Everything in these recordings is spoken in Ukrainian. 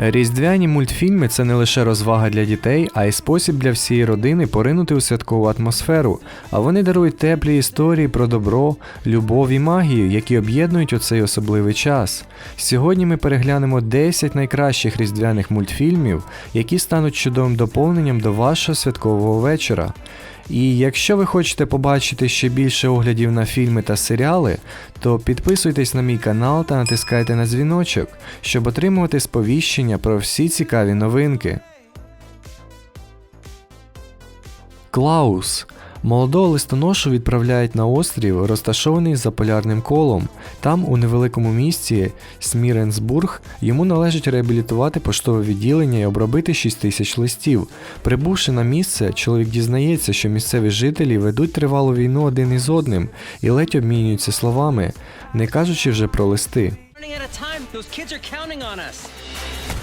Різдвяні мультфільми це не лише розвага для дітей, а й спосіб для всієї родини поринути у святкову атмосферу. А вони дарують теплі історії про добро, любов і магію, які об'єднують у цей особливий час. Сьогодні ми переглянемо 10 найкращих різдвяних мультфільмів, які стануть чудовим доповненням до вашого святкового вечора. І якщо ви хочете побачити ще більше оглядів на фільми та серіали, то підписуйтесь на мій канал та натискайте на дзвіночок, щоб отримувати сповіщення про всі цікаві новинки. Клаус. Молодого листоношу відправляють на острів, розташований за полярним колом. Там, у невеликому місті Сміренсбург, йому належить реабілітувати поштове відділення і обробити 6 тисяч листів. Прибувши на місце, чоловік дізнається, що місцеві жителі ведуть тривалу війну один із одним і ледь обмінюються словами, не кажучи вже про листи.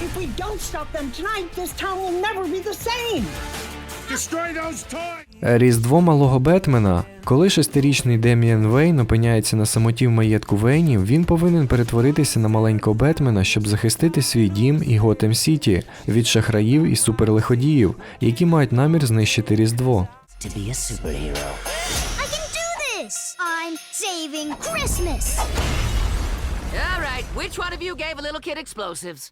If we don't stop them tonight, this town will never be the same. Різдво малого Бетмена. Коли шестирічний Деміан Вейн опиняється на самоті в маєтку Вейнів, він повинен перетворитися на маленького Бетмена, щоб захистити свій дім і Готем Сіті від шахраїв і суперлиходіїв, які мають намір знищити Різдво. All right, which one of you gave a little kid explosives?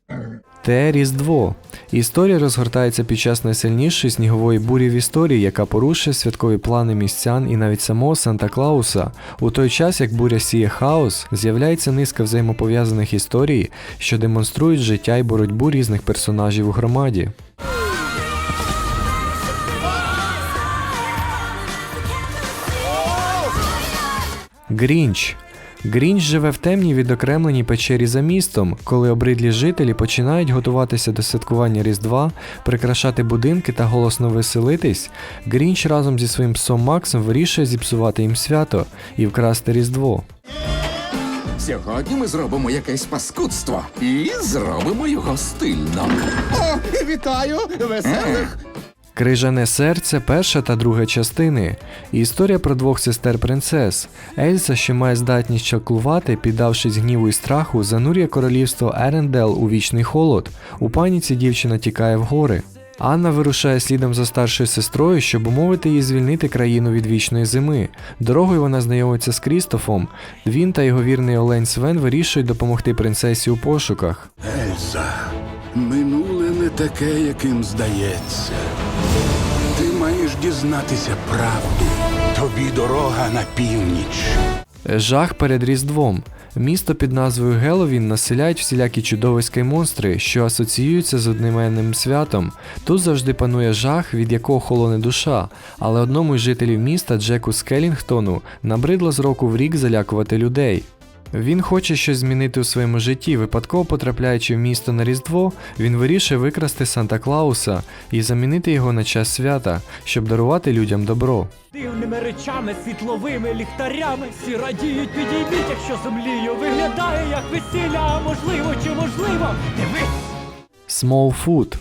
Те Різдво. Історія розгортається під час найсильнішої снігової бурі в історії, яка порушує святкові плани містян і навіть самого Санта Клауса. У той час, як буря сіє хаос, з'являється низка взаємопов'язаних історій, що демонструють життя і боротьбу різних персонажів у громаді. Грінч. Грінч живе в темній відокремленій печері за містом, коли обридлі жителі починають готуватися до святкування Різдва, прикрашати будинки та голосно веселитись. Грінч разом зі своїм псом Максом вирішує зіпсувати їм свято і вкрасти Різдво. Сьогодні ми зробимо якесь паскудство і зробимо його стильно. О, вітаю! Веселих! Крижане серце перша та друга частини. Історія про двох сестер принцес. Ельса, що має здатність чаклувати, піддавшись гніву і страху, занурює королівство Ерендел у вічний холод. У паніці дівчина тікає в гори. Анна вирушає слідом за старшою сестрою, щоб умовити її звільнити країну від вічної зими. Дорогою вона знайомиться з Крістофом. Він та його вірний Олень Свен вирішують допомогти принцесі у пошуках. Ельза, не таке, яким здається. Ти маєш дізнатися правду. Тобі дорога на північ. Жах перед Різдвом. Місто під назвою Геловін населяють всілякі чудовиська монстри, що асоціюються з одноіменним святом. Тут завжди панує жах, від якого холоне душа. Але одному із жителів міста Джеку Скелінгтону набридло з року в рік залякувати людей. Він хоче щось змінити у своєму житті, випадково потрапляючи в місто на Різдво, він вирішує викрасти Санта Клауса і замінити його на час свята, щоб дарувати людям добро. Дивними речами, світловими ліхтарями. Всі радіють, підійміть, якщо землею виглядає як весілля, а можливо чи можливо. Дивись! Смолфут.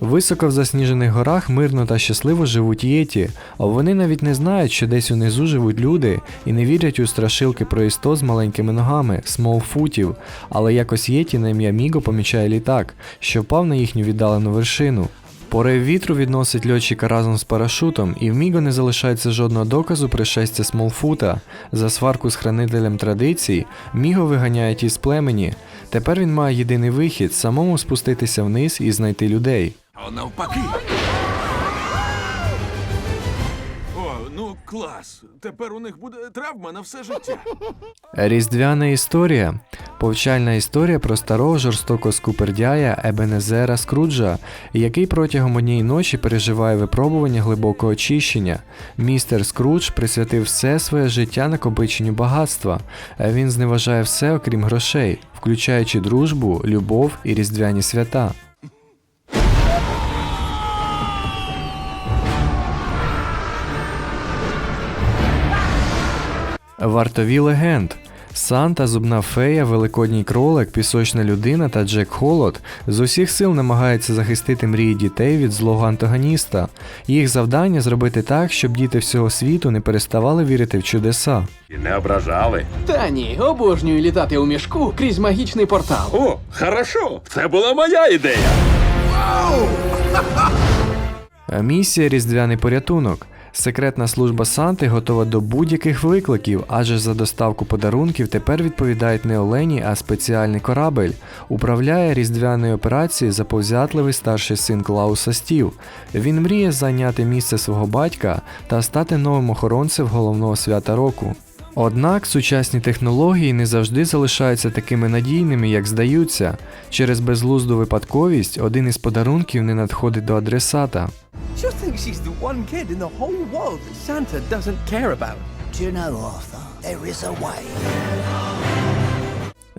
Високо в засніжених горах мирно та щасливо живуть єті, а вони навіть не знають, що десь унизу живуть люди і не вірять у страшилки про істот з маленькими ногами, смолфутів, але якось єті на ім'я Міго помічає літак, що впав на їхню віддалену вершину. Порив вітру відносить льотчика разом з парашутом, і в Міго не залишається жодного доказу пришестя Смолфута. За сварку з хранителем традицій Міго виганяє ті з племені. Тепер він має єдиний вихід самому спуститися вниз і знайти людей. А навпаки, О, ну клас! Тепер у них буде травма на все життя. Різдвяна історія. Повчальна історія про старого жорстокого скупердяя Ебенезера Скруджа, який протягом однієї ночі переживає випробування глибокого очищення. Містер Скрудж присвятив все своє життя накопиченню багатства. Він зневажає все, окрім грошей, включаючи дружбу, любов і різдвяні свята. Вартові легенд. Санта, зубна фея, великодній кролик, пісочна людина та Джек Холод з усіх сил намагаються захистити мрії дітей від злого антагоніста. Їх завдання зробити так, щоб діти всього світу не переставали вірити в чудеса. Не ображали. Та ні, обожнюю літати у мішку крізь магічний портал. О, хорошо, це була моя ідея. Місія Різдвяний порятунок. Секретна служба Санти готова до будь-яких викликів, адже за доставку подарунків тепер відповідають не олені, а спеціальний корабель. Управляє різдвяною операцією заповзятливий старший син Клауса Стів. Він мріє зайняти місце свого батька та стати новим охоронцем головного свята року. Однак сучасні технології не завжди залишаються такими надійними, як здаються. Через безглузду випадковість один із подарунків не надходить до адресата. She thinks she's the one kid in the whole world that Santa doesn't care about. Do you know, Arthur, there is a way.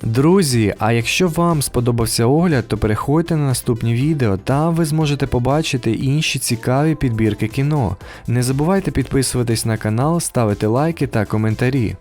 Друзі, а якщо вам сподобався огляд, то переходьте на наступні відео, там ви зможете побачити інші цікаві підбірки кіно. Не забувайте підписуватись на канал, ставити лайки та коментарі.